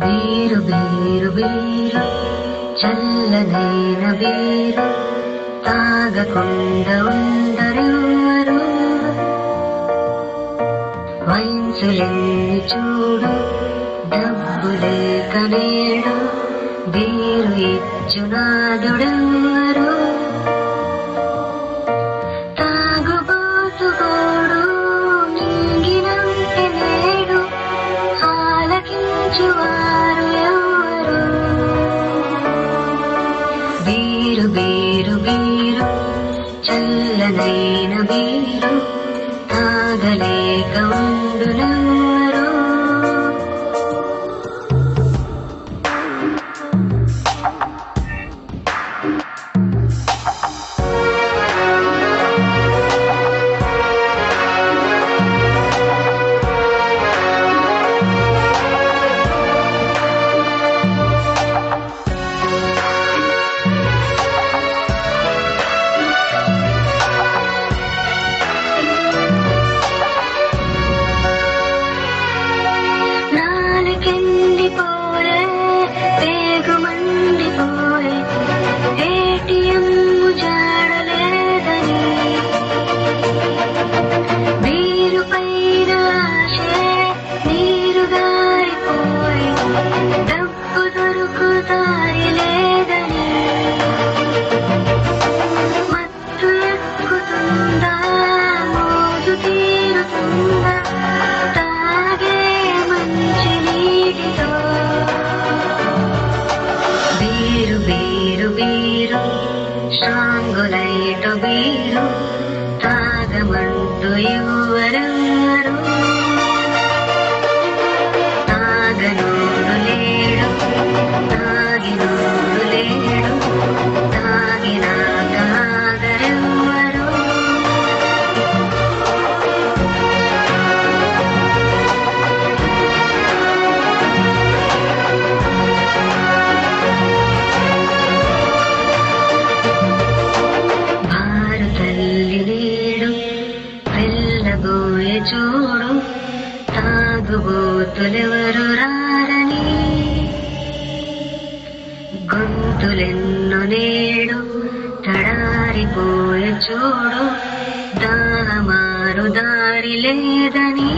Beer beer beer చల్లనైన beer తాగకుండా ఉండరెవరు వయసులెన్ని చూడు డబ్బు లేక నేడు బీరు ఇచ్చునాదుడెవరు आदलेकण्डुल शाङ्गुलै तु वीरु చూడు తాగుబోతులెవరు రారని గొంతులెన్ను నేడు తడారిపోయ చూడు దామారు దారి లేదని.